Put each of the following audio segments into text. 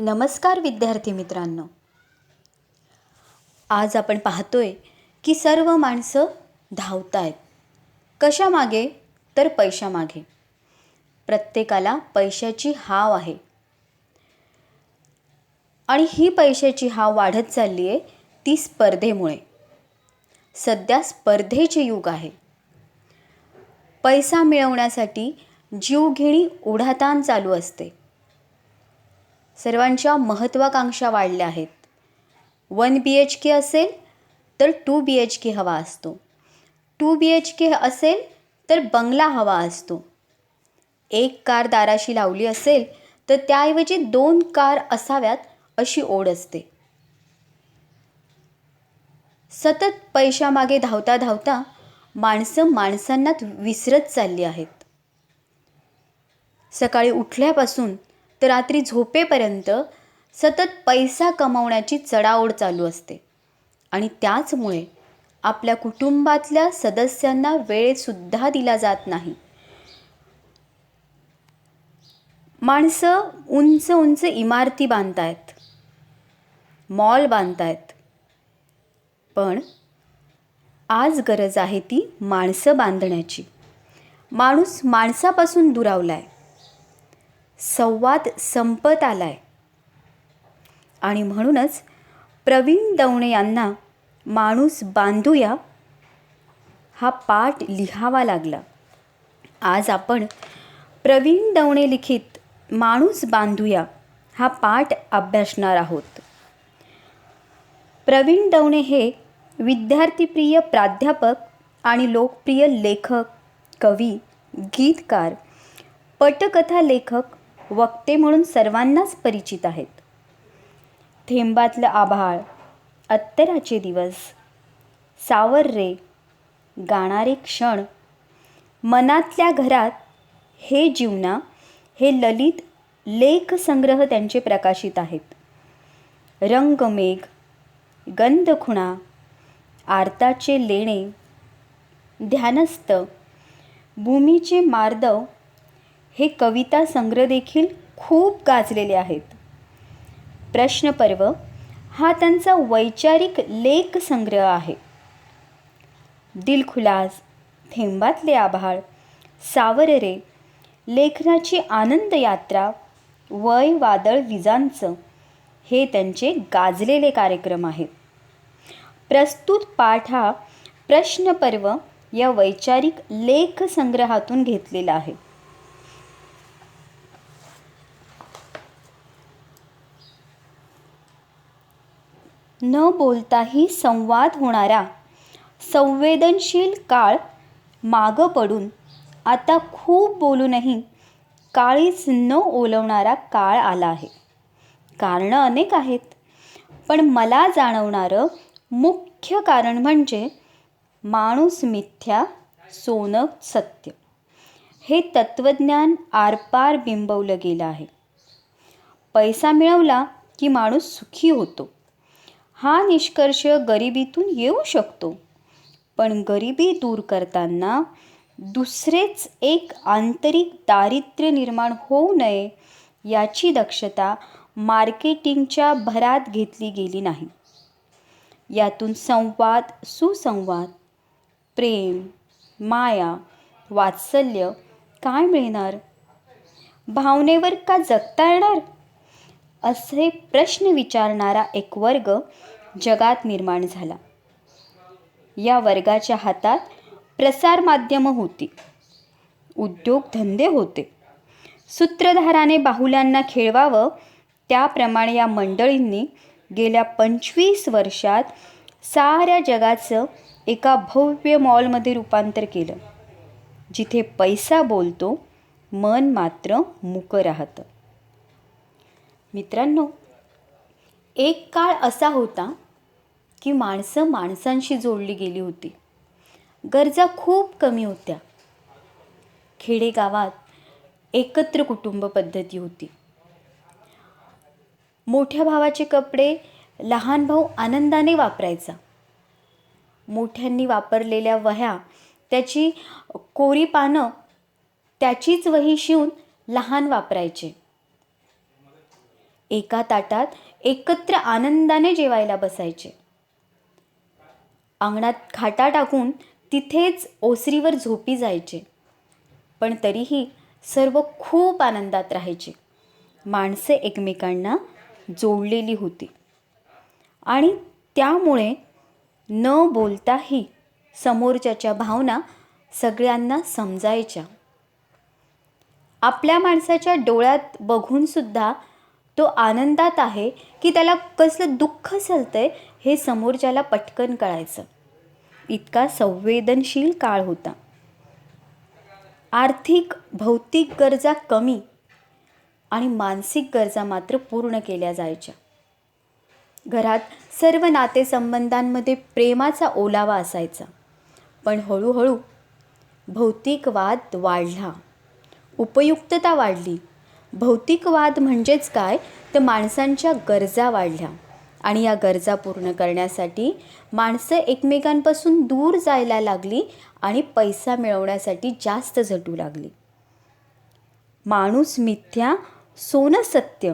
नमस्कार विद्यार्थी मित्रांनो. आज आपण पाहतोय की सर्व माणसं धावत आहेत कशामागे? तर पैशामागे. प्रत्येकाला पैशाची हाव आहे. आणि ही पैशाची हाव वाढत चालली आहे ती स्पर्धेमुळे. सध्या स्पर्धेचे युग आहे. पैसा मिळवण्यासाठी जीवघेणी ओढाताण चालू असते. सर्वांच्या महत्त्वाकांक्षा वाढल्या आहेत. वन बी एच के असेल तर टू बी एच के हवा असतो. टू बी एच के असेल तर बंगला हवा असतो. एक कार दाराशी लावली असेल तर त्याऐवजी दोन कार असाव्यात अशी ओढ असते. सतत पैशामागे धावता धावता माणसं माणसांना विसरत चालली आहेत. सकाळी उठल्यापासून तर रात्री झोपेपर्यंत सतत पैसा कमवण्याची चढाओढ चालू असते. आणि त्याचमुळे आपल्या कुटुंबातल्या सदस्यांना वेळसुद्धा दिला जात नाही. माणसं उंच उंच इमारती बांधतायत. मॉल बांधतायत. पण आज गरज आहे ती माणसं बांधण्याची. माणूस माणसापासून दुरावलाय. संवाद संपत आलाय. आणि म्हणूनच प्रवीण दवणे यांना माणूस बांधूया हा पाठ लिहावा लागला. आज आपण प्रवीण दवणे लिखित माणूस बांधूया हा पाठ अभ्यासणार आहोत. प्रवीण दवणे हे विद्यार्थीप्रिय प्राध्यापक आणि लोकप्रिय लेखक कवी गीतकार पटकथा लेखक वक्ते म्हणून सर्वांनाच परिचित आहेत. थेंबातलं आभाळ अत्तराचे दिवस सावर रे गाणारे क्षण मनातल्या घरात हे जीवना हे ललित लेख संग्रह त्यांचे प्रकाशित आहेत. रंगमेघ गंधखुणा आरताचे लेणे ध्यानस्थ भूमीचे मार्दव हे कविता संग्रह देखील खूप गाजलेले आहेत. प्रश्नपर्व हा त्यांचा वैचारिक लेख संग्रह आहे. दिलखुलास थेंबातले आभाळ सावर रे लेखनाची आनंद यात्रा वय वादळ विजांचं हे त्यांचे गाजलेले कार्यक्रम आहेत प्रस्तुत पाठ हा प्रश्नपर्व या वैचारिक लेख संग्रहातून घेतलेला आहे. न बोलताही संवाद होणारा. संवेदनशील काळ मागं पडून. आता खूप बोलूनही काळीच न ओलवणारा काळ आला आहे. कारणं अनेक आहेत. पण मला जाणवणारं मुख्य कारण म्हणजे माणूस मिथ्या सोनं सत्य. हे तत्त्वज्ञान आरपार बिंबवलं गेलं आहे. पैसा मिळवला की माणूस सुखी होतो. हा निष्कर्ष गरिबीतून येऊ शकतो. पण गरिबी दूर करताना दुसरेच एक आंतरिक दारिद्र्य निर्माण होऊ नये याची दक्षता मार्केटिंगच्या भरात घेतली गेली नाही. यातून संवाद सुसंवाद प्रेम माया वात्सल्य काय मिळणार? भावनेवर का जगता येणार? असे प्रश्न विचारणारा एक वर्ग जगात निर्माण झाला. या वर्गाच्या हातात प्रसारमाध्यमं होती. उद्योगधंदे होते. सूत्रधाराने बाहुल्यांना खेळवावं त्याप्रमाणे या मंडळींनी गेल्या पंचवीस वर्षात साऱ्या जगाचं एका भव्य मॉलमध्ये रूपांतर केलं. जिथे पैसा बोलतो मन मात्र मुकं राहतं. मित्रांनो एक काळ असा होता की माणसं माणसांशी जोडली गेली होती. गरजा खूप कमी होत्या. खेडेगावात एकत्र कुटुंब पद्धती होती. मोठ्या भावाचे कपडे लहान भाऊ आनंदाने वापरायचा. मोठ्यांनी वापरलेल्या वह्या त्याची कोरी पानं त्याचीच वही शिवून लहान वापरायचे. एका ताटात एकत्र आनंदाने जेवायला बसायचे. अंगणात खाटा टाकून तिथेच ओसरीवर झोपी जायचे. पण तरीही सर्व खूप आनंदात राहायचे. माणसे एकमेकांना जोडलेली होती. आणि त्यामुळे न बोलताही समोरच्याच्या भावना सगळ्यांना समजायच्या. आपल्या माणसाच्या डोळ्यात बघूनसुद्धा तो आनंदात आहे की त्याला कसलं दुःख चालतंय हे समोरच्याला पटकन कळायचं. इतका संवेदनशील काळ होता. आर्थिक भौतिक गरजा कमी आणि मानसिक गरजा मात्र पूर्ण केल्या जायच्या. घरात सर्व नातेसंबंधांमध्ये प्रेमाचा ओलावा असायचा. पण हळूहळू भौतिकवाद वाढला. उपयुक्तता वाढली. भौतिकवाद म्हणजेच काय? तर माणसांच्या गरजा वाढल्या. आणि या गरजा पूर्ण करण्यासाठी माणसं एकमेकांपासून दूर जायला लागली आणि पैसा मिळवण्यासाठी जास्त झटू लागली. माणूस मिथ्या सोनं सत्य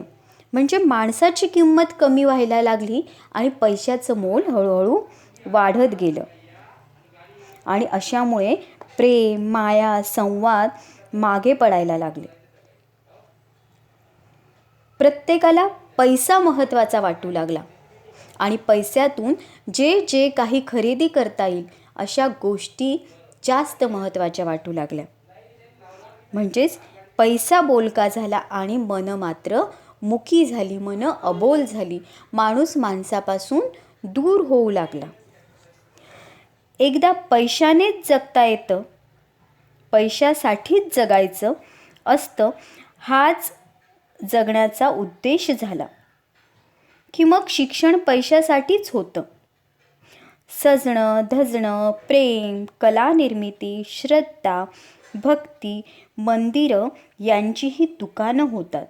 म्हणजे माणसाची किंमत कमी व्हायला लागली आणि पैशाचं मोल हळूहळू वाढत गेलं. आणि अशामुळे प्रेम माया संवाद मागे पडायला लागले. प्रत्येकाला पैसा महत्त्वाचा वाटू लागला. आणि पैशातून जे जे काही खरेदी करता येईल अशा गोष्टी जास्त महत्त्वाच्या वाटू लागल्या. म्हणजेच पैसा बोलका झाला आणि मन मात्र मुकी झाली मन अबोल झाली. माणूस माणसापासून दूर होऊ लागला. एकदा पैशानेच जगता येतं पैशासाठीच जगायचं असतं हाच जगण्याचा उद्देश झाला. की मग शिक्षण पैशासाठीच होतं. सजणं धजणं प्रेम कलानिर्मिती श्रद्धा भक्ती मंदिरं यांचीही दुकानं होतात.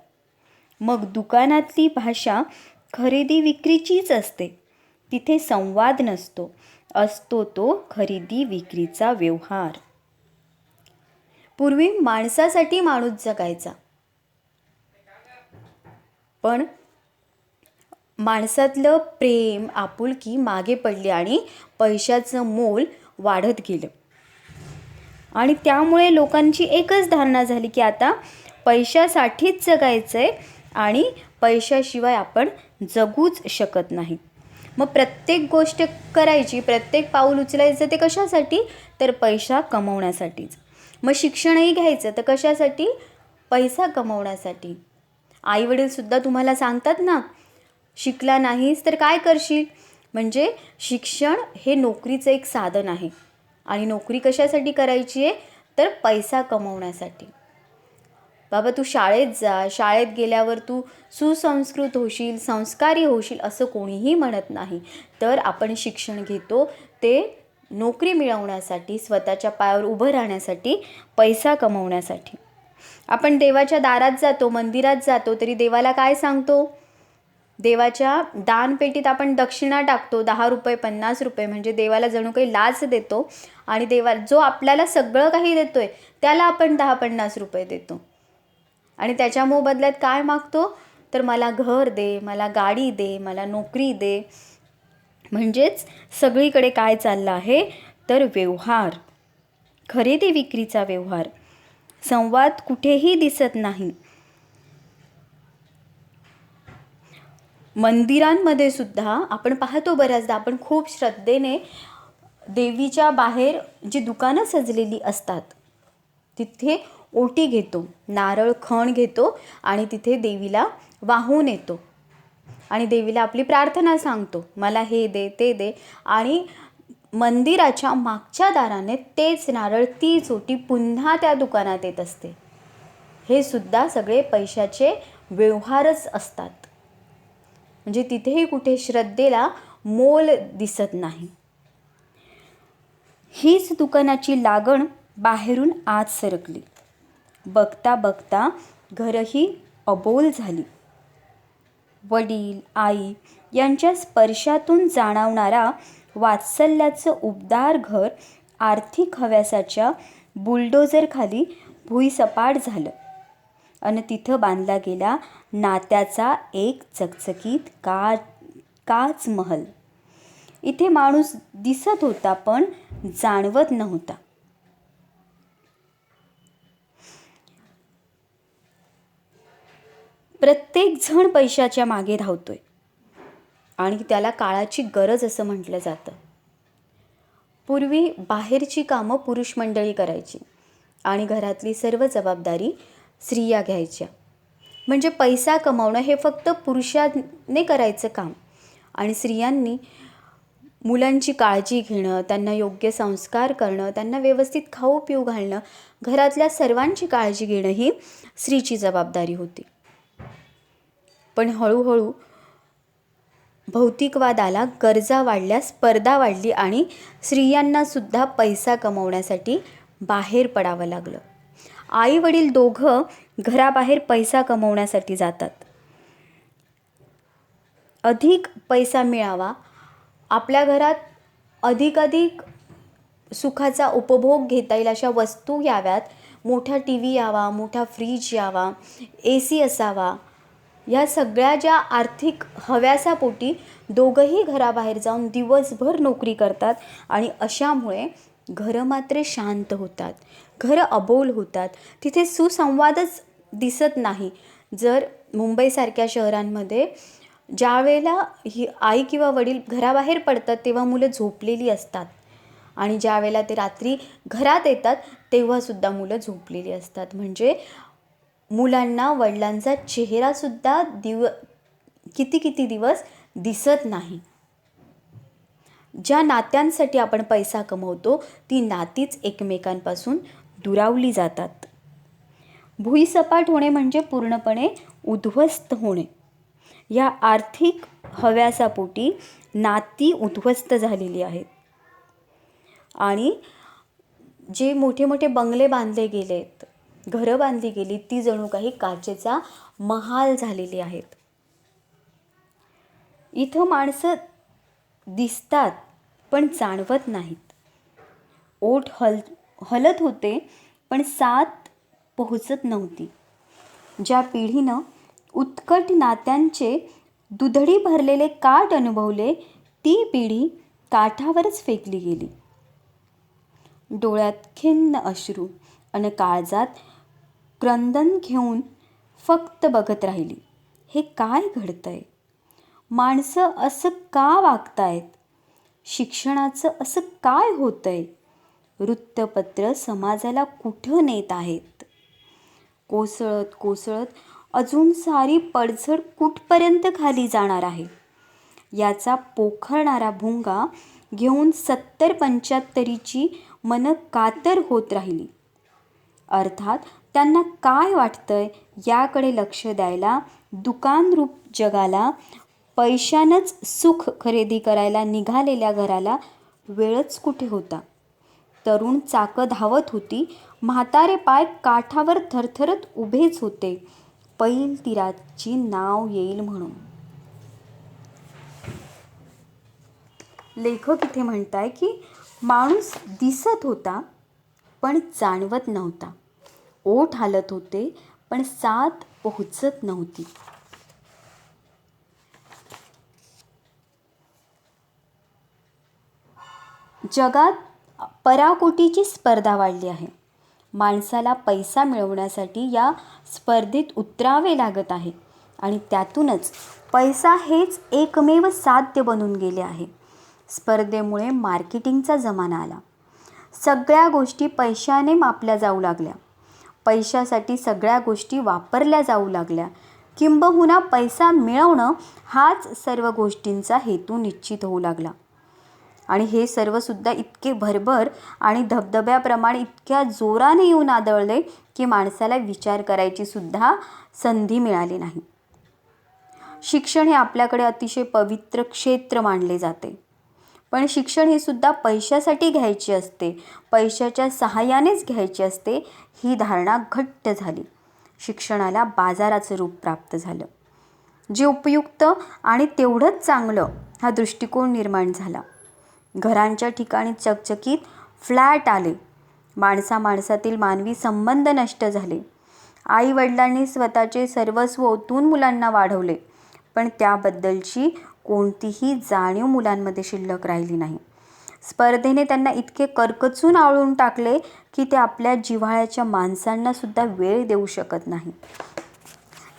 मग दुकानातली भाषा खरेदी विक्रीचीच असते. तिथे संवाद नसतो. असतो तो खरेदी विक्रीचा व्यवहार. पूर्वी माणसासाठी माणूस जगायचा. पण माणसातलं प्रेम आपुलकी मागे पडली आणि पैशाचं मोल वाढत गेलं. आणि त्यामुळे लोकांची एकच धारणा झाली की आता पैशासाठीच जगायचं आहे आणि पैशाशिवाय आपण जगूच शकत नाही. मग प्रत्येक गोष्ट करायची प्रत्येक पाऊल उचलायचं ते कशासाठी? तर पैसा कमवण्यासाठीच. मग शिक्षणही घ्यायचं तर कशासाठी? पैसा कमवण्यासाठी. आईवडीलसुद्धा तुम्हाला सांगतात ना शिकला नाहीस तर काय करशील? म्हणजे शिक्षण हे नोकरीचं एक साधन आहे. आणि नोकरी कशासाठी करायची आहे? तर पैसा कमवण्यासाठी. बाबा तू शाळेत जा. शाळेत गेल्यावर तू सुसंस्कृत होशील संस्कारी होशील असं कोणीही म्हणत नाही. तर आपण शिक्षण घेतो ते नोकरी मिळवण्यासाठी स्वतःच्या पायावर उभं राहण्यासाठी पैसा कमवण्यासाठी. आपण देवाच्या दारात जातो मंदिरात जातो तरी देवाला काय सांगतो? देवाच्या दानपेटीत आपण दक्षिणा टाकतो दहा रुपये पन्नास रुपये म्हणजे देवाला जणू काही लाच देतो आणि देवा जो आपल्याला सगळं काही देतो आहे त्याला आपण दहा पन्नास रुपये देतो. आणि त्याच्या मोबदल्यात काय मागतो? तर मला घर दे मला गाडी दे मला नोकरी दे. म्हणजेच सगळीकडे काय चाललं आहे? तर व्यवहार. खरेदी विक्रीचा व्यवहार. संवाद कुठेही दिसत नाही. मंदिरांमध्ये सुद्धा आपण पाहतो बऱ्याचदा आपण खूप श्रद्धेने देवीच्या बाहेर जी दुकानं सजलेली असतात तिथे ओटी घेतो नारळ खण घेतो आणि तिथे देवीला वाहून येतो. आणि देवीला आपली प्रार्थना सांगतो मला हे दे ते दे. आणि मंदिराच्या मागच्या दाराने तेच नारळ तीच ओटी पुन्हा त्या दुकानात येत असते. हे सुद्धा सगळे पैशाचे व्यवहारच असतात. म्हणजे तिथेही कुठे श्रद्धेला मोल दिसत नाही. हीच दुकानाची लागण बाहेरून आत सरकली. बघता बघता घरही अबोल झाली. वडील आई यांच्या स्पर्शातून जाणवणारा वात्सल्याचं उबदार घर आर्थिक हव्यासाच्या बुलडोझरखाली भुईसपाट झालं. आणि तिथं बांधला गेला नात्याचा एक चकचकीत का काच महल. इथे माणूस दिसत होता पण जाणवत नव्हता. प्रत्येक जण पैशाच्या मागे धावतोय. आणि त्याला काळाची गरज असं म्हटलं जातं. पूर्वी बाहेरची कामं पुरुष मंडळी करायची आणि घरातली सर्व जबाबदारी स्त्रिया घ्यायच्या. म्हणजे पैसा कमावणं हे फक्त पुरुषाने करायचं काम आणि स्त्रियांनी मुलांची काळजी घेणं त्यांना योग्य संस्कार करणं त्यांना व्यवस्थित खाऊ पिऊ घालणं घरातल्या सर्वांची काळजी घेणं ही स्त्रीची जबाबदारी होती. पण हळूहळू भौतिकवादाला गरजा वाढल्या स्पर्धा वाढली आणि स्त्रियांनासुद्धा पैसा कमवण्यासाठी बाहेर पडावं लागलं. आई वडील दोघं घराबाहेर पैसा कमवण्यासाठी जातात. अधिक पैसा मिळावा आपल्या घरात अधिकाधिक सुखाचा उपभोग घेता येईल अशा वस्तू याव्यात. मोठा टी व्ही यावा मोठा फ्रीज यावा ए सी असावा या सगळ्या ज्या आर्थिक हव्यासापोटी दोघंही घराबाहेर जाऊन दिवसभर नोकरी करतात आणि अशामुळे घरं मात्र शांत होतात. घरं अबोल होतात. तिथे सुसंवादच दिसत नाही. जर मुंबईसारख्या शहरांमध्ये ज्या वेळेला ही आई किंवा वडील घराबाहेर पडतात तेव्हा मुलं झोपलेली असतात. आणि ज्या वेळेला ते रात्री घरात येतात तेव्हासुद्धा मुलं झोपलेली असतात. म्हणजे मुलांना वडिलांचा चेहरासुद्धा दिव किती किती दिवस दिसत नाही. ज्या नात्यांसाठी आपण पैसा कमवतो ती नातीच एकमेकांपासून दुरावली जातात. भुईसपाट होणे म्हणजे पूर्णपणे उद्ध्वस्त होणे. या आर्थिक हव्यासापोटी नाती उद्ध्वस्त झालेली आहेत. आणि जे मोठे मोठे बंगले बांधले गेलेत घरं बांधली गेली ती जणू काही काचेचा महाल झालेली आहेत. इथं माणसं दिसतात पण जाणवत नाहीत. ओठ हल हलत होते पण साथ पोहोचत नव्हती. ज्या पिढीनं उत्कट नात्यांचे दुधडी भरलेले काठ अनुभवले ती पिढी काठावरच फेकली गेली. डोळ्यात खिन्न अश्रू आणि काळजात क्रंदन घेऊन फक्त बघत राहिली. हे काय घडतंय? माणसं असं का वागतायत? शिक्षणाचं असं काय होतंय? वृत्तपत्र समाजाला कुठं नेत आहेत? कोसळत कोसळत अजून सारी पडझड कुठपर्यंत खाली जाणार आहे? याचा पोखरणारा भुंगा घेऊन सत्तर पंच्याहत्तरीची मन कातर होत राहिली. अर्थात त्यांना काय वाटतंय याकडे लक्ष द्यायला दुकानरूप जगाला पैशानंच सुख खरेदी करायला निघालेल्या घराला वेळच कुठे होता? तरुण चाकं धावत होती. म्हातारे पाय काठावर थरथरत उभेच होते. पैल तिराची नाव येईल म्हणून. लेखक इथे म्हणताय की माणूस दिसत होता पण जाणवत नव्हता. ओठ हालत होते पण साथ पोहोचत नव्हती. जगात पराकोटीची स्पर्धा वाढली आहे. माणसाला पैसा मिळवण्यासाठी या स्पर्धेत उतरावे लागत आहे आणि त्यातूनच पैसा हेच एकमेव साध्य बनून गेले आहे. स्पर्धेमुळे मार्केटिंगचा जमाना आला. सगळ्या गोष्टी पैशाने मापल्या जाऊ लागल्या. पैशासाठी सगळ्या गोष्टी वापरल्या जाऊ लागल्या. किंबहुना पैसा मिळवणं हाच सर्व गोष्टींचा हेतू निश्चित होऊ लागला. आणि हे सर्वसुद्धा इतके भरभर आणि धबधब्याप्रमाणे इतक्या जोराने येऊन आदळले की माणसाला विचार करायची सुद्धा संधी मिळाली नाही. शिक्षण हे आपल्याकडे अतिशय पवित्र क्षेत्र मानले जाते. पण शिक्षण हे सुद्धा पैशासाठी घ्यायचे असते. पैशाच्या सहाय्यानेच घ्यायचे असते. ही धारणा घट्ट झाली. शिक्षणाला बाजाराचं रूप प्राप्त झालं. जे उपयुक्त आणि तेवढंच चांगलं हा दृष्टिकोन निर्माण झाला. घरांच्या ठिकाणी चकचकीत फ्लॅट आले. माणसा माणसातील मानवी संबंध नष्ट झाले. आई वडिलांनी स्वतःचे सर्वस्व ओतून मुलांना वाढवले. पण त्याबद्दलची कोणतीही जाणीव मुलांमध्ये शिल्लक राहिली नाही. स्पर्धेने त्यांना इतके करकचून आळून टाकले की ते आपल्या जिव्हाळ्याच्या माणसांना सुद्धा वेळ देऊ शकत नाही.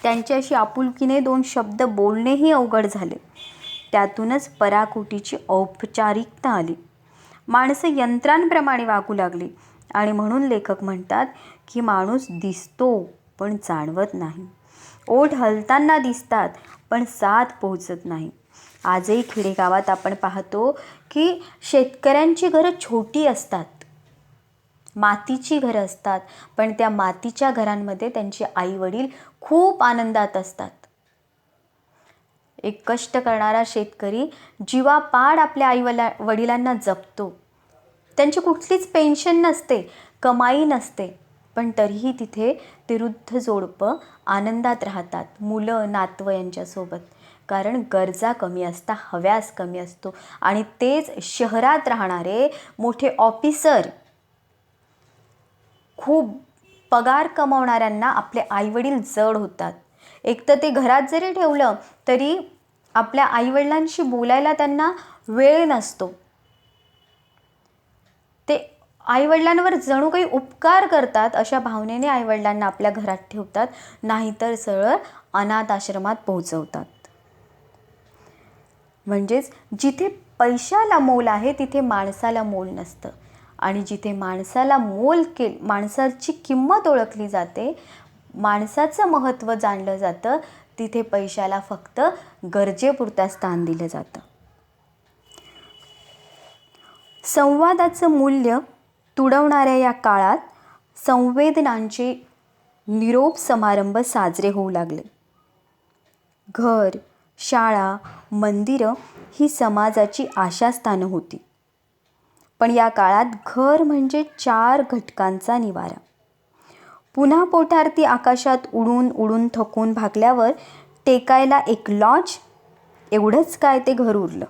त्यांच्याशी आपुलकीने दोन शब्द बोलणेही अवघड झाले. त्यातूनच पराकोटीची औपचारिकता आली. माणसं यंत्रांप्रमाणे वागू लागली आणि म्हणून लेखक म्हणतात की माणूस दिसतो पण जाणवत नाही. ओठ हलताना दिसतात पण साथ पोहोचत नाही. आजही खेडेगावात आपण पाहतो की शेतकऱ्यांची घरं छोटी असतात. मातीची घरं असतात पण त्या मातीच्या घरांमध्ये त्यांचे आईवडील खूप आनंदात असतात. एक कष्ट करणारा शेतकरी जीवापाड आपल्या आईवला वडिलांना जपतो. त्यांची कुठलीच पेन्शन नसते कमाई नसते पण तरीही तिथे ते वृद्ध जोडपं आनंदात राहतात मुलं नातवं यांच्यासोबत. कारण गरजा कमी असता हव्यास कमी असतो. आणि तेच शहरात राहणारे मोठे ऑफिसर खूप पगार कमावणाऱ्यांना आपले आईवडील जड होतात. एक तर ते घरात जरी ठेवलं तरी आपल्या आईवडिलांशी बोलायला त्यांना वेळ नसतो. ते आईवडिलांवर जणू काही उपकार करतात अशा भावनेने आईवडिलांना आपल्या घरात ठेवतात नाहीतर सरळ अनाथ आश्रमात पोहोचवतात. म्हणजेच जिथे पैशाला मोल आहे तिथे माणसाला मोल नसतं. आणि जिथे माणसाला मोल के माणसाची किंमत ओळखली जाते माणसाचं महत्त्व जाणलं जातं तिथे पैशाला फक्त गरजेपुरता स्थान दिलं जातं. संवादाचं मूल्य तुडवणाऱ्या या काळात संवेदनांचे निरोप समारंभ साजरे होऊ लागले. घर शाळा मंदिरं ही समाजाची आशास्थानं होती. पण या काळात घर म्हणजे चार घटकांचा निवारा. पुन्हा पोटारती आकाशात उडून उडून थकून भागल्यावर टेकायला एक लॉज एवढंच काय ते घर उरलं.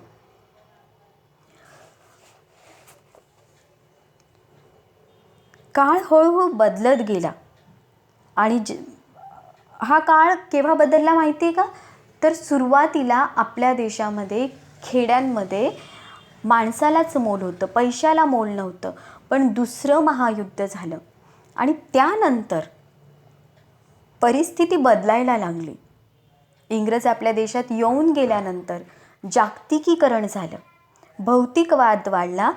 काळ हळूहळू बदलत गेला. आणि ज हा काळ केव्हा बदलला माहिती आहे का? तर सुरुवातीला आपल्या देशामध्ये खेड्यांमध्ये माणसालाच मोल होतं पैशाला मोल नव्हतं. पण दुसरं महायुद्ध झालं. आणि त्यानंतर परिस्थिती बदलायला लागली. इंग्रज आपल्या देशात येऊन गेल्यानंतर जागतिकीकरण झालं. भौतिकवाद वाढला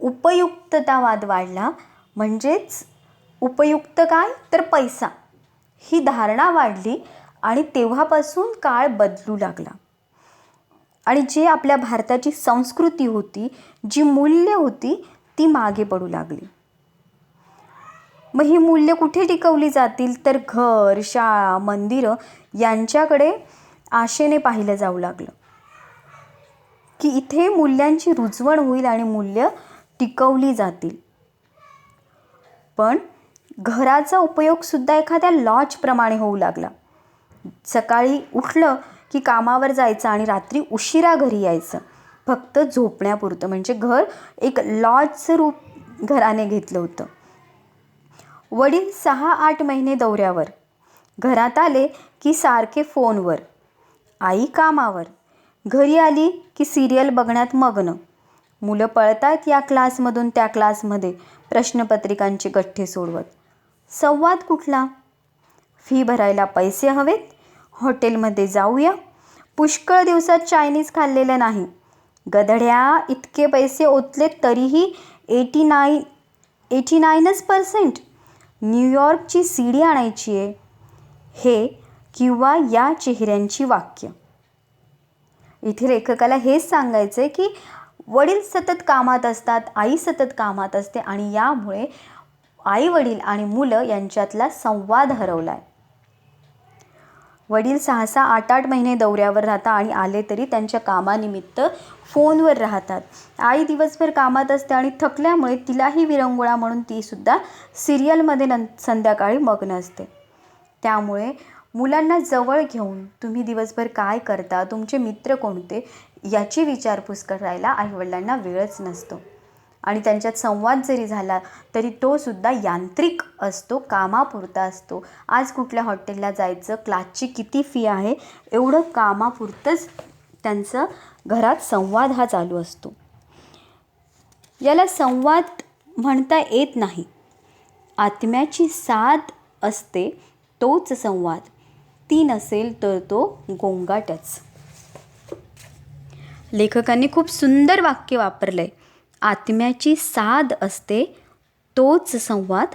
उपयुक्ततावाद वाढला. म्हणजेच उपयुक्त काय? तर पैसा. ही धारणा वाढली. आणि तेव्हापासून काळ बदलू लागला. आणि जे आपल्या भारताची संस्कृती होती जी मूल्य होती ती मागे पडू लागली. मग ही मूल्य कुठे टिकवली जातील? तर घर शाळा मंदिरं यांच्याकडे आशेने पाहिलं जाऊ लागलं. की इथे मूल्यांची रुजवण होईल आणि मूल्य टिकवली जातील. पण घराचा उपयोगसुद्धा एखाद्या लॉजप्रमाणे होऊ लागला. सकाळी उठलं की कामावर जायचं आणि रात्री उशिरा घरी यायचं. फक्त झोपण्यापुरतं. म्हणजे घर एक लॉजचं रूप घराने घेतलं होतं. वडील सहा आठ महिने दौऱ्यावर. घरात आले की सारखे फोनवर. आई कामावर. घरी आली की सिरियल बघण्यात मग्न. मुलं पळतायत या क्लासमधून त्या क्लासमध्ये प्रश्नपत्रिकांचे गठ्ठे सोडवत. संवाद कुठला? फी भरायला पैसे हवेत? हॉटेलमध्ये जाऊया. पुष्कळ दिवसात चायनीज खाल्लेलं नाही. गधड्या इतके पैसे ओतले तरीही एटी नाईन एटी नाईनच पर्सेंट न्यूयॉर्कची सी डी आणायची आहे. हे किंवा या चेहऱ्यांची वाक्य. इथे लेखकाला हेच सांगायचं आहे की वडील सतत कामात असतात आई सतत कामात असते आणि यामुळे आई वडील आणि मुलं यांच्यातला संवाद हरवला आहे वडील सहा सहा आठ आठ महिने दौऱ्यावर राहतात आणि आले तरी त्यांच्या कामानिमित्त फोनवर राहतात. आई दिवसभर कामात असते आणि थकल्यामुळे तिलाही विरंगुळा म्हणून तीसुद्धा सिरियलमध्ये नं संध्याकाळी मग्न असते. त्यामुळे मुलांना जवळ घेऊन तुम्ही दिवसभर काय करता तुमचे मित्र कोणते याची विचारपूस करायला आईवडिलांना वेळच नसतो. आणि त्यांच्यात संवाद जरी झाला तरी तो सुद्धा यांत्रिक असतो कामापुरता असतो. आज कुठल्या हॉटेलला जायचं क्लासची किती फी आहे एवढं कामापुरतंच त्यांचं घरात संवाद हा चालू असतो. याला संवाद म्हणता येत नाही. आत्म्याची साथ असते तोच संवाद. ती नसेल तर तो गोंगाटच. लेखकांनी खूप सुंदर वाक्य वापरलं आहे आत्म्याची साध असते तोच संवाद.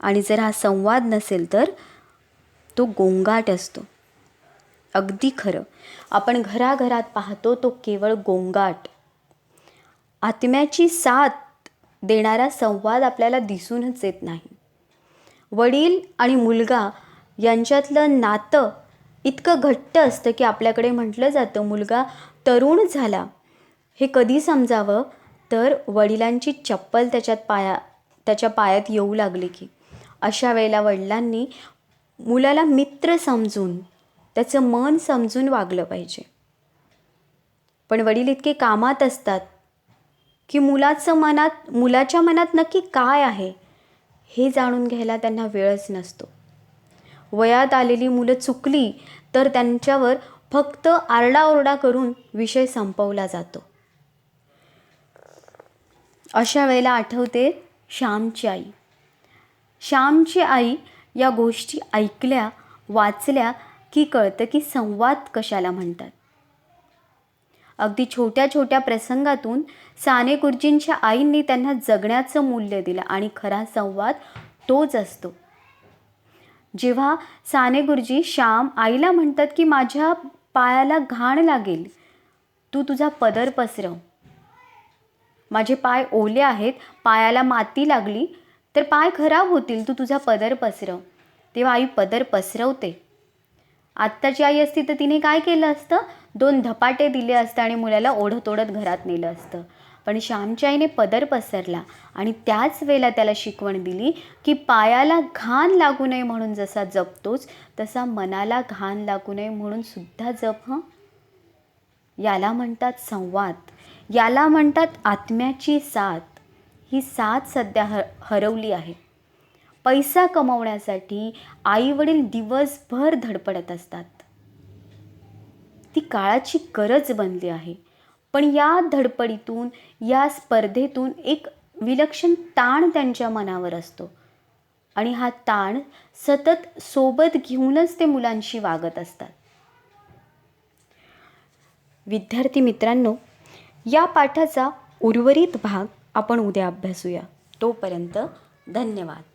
आणि जर हा संवाद नसेल तर तो गोंगाट असतो. अगदी खरं. आपण घराघरात पाहतो तो केवळ गोंगाट. आत्म्याची साथ देणारा संवाद आपल्याला दिसूनच येत नाही. वडील आणि मुलगा यांच्यातलं नातं इतकं घट्ट असतं की आपल्याकडे म्हटलं जातं मुलगा तरुण झाला. हे कधी समजावं? तर वडिलांची चप्पल त्याच्यात पाया त्याच्या पायात येऊ लागली की. अशा वेळेला वडिलांनी मुलाला मित्र समजून त्याचं मन समजून वागलं पाहिजे. पण वडील इतके कामात असतात की मुलाचं मनात मुलाच्या मनात नक्की काय आहे हे जाणून घ्यायला त्यांना वेळच नसतो. वयात आलेली मुलं चुकली तर त्यांच्यावर फक्त आरडाओरडा करून विषय संपवला जातो. अशा वेळेला आठवते श्यामची आई. श्यामची आई या गोष्टी ऐकल्या वाचल्या की कळतं की संवाद कशाला म्हणतात. अगदी छोट्या छोट्या प्रसंगातून साने गुरुजींच्या आईंनी त्यांना जगण्याचं मूल्य दिलं आणि खरा संवाद तोच असतो. जेव्हा साने गुरुजी श्याम आईला म्हणतात की माझ्या पायाला घाण लागेल तू तुझा पदर पसरव. माझे पाय ओले आहेत पायाला माती लागली तर पाय खराब होतील तू तुझा पदर पसरव. तेव्हा आई पदर पसरवते. आत्ताची आई असती तर तिने काय केलं असतं? दोन धपाटे दिले असतं आणि मुलाला ओढत ओढत घरात नेलं असतं. पण श्यामच्या आईने पदर पसरला आणि त्याच वेळेला त्याला शिकवण दिली की पायाला घाण लागू नये म्हणून जसा जपतोच तसा मनाला घाण लागू नये म्हणून सुद्धा जप हं? याला म्हणतात संवाद. याला म्हणतात आत्म्याची साथ. ही साथ सध्या ह हरवली आहे. पैसा कमवण्यासाठी आईवडील दिवसभर धडपडत असतात. ती काळाची गरज बनली आहे. पण या धडपडीतून या स्पर्धेतून एक विलक्षण ताण त्यांच्या मनावर असतो. आणि हा ताण सतत सोबत घेऊनच ते मुलांशी वागत असतात. विद्यार्थी मित्रांनो या पाठाचा उर्वरित भाग आपण उद्या अभ्यासूया. तोपर्यंत धन्यवाद.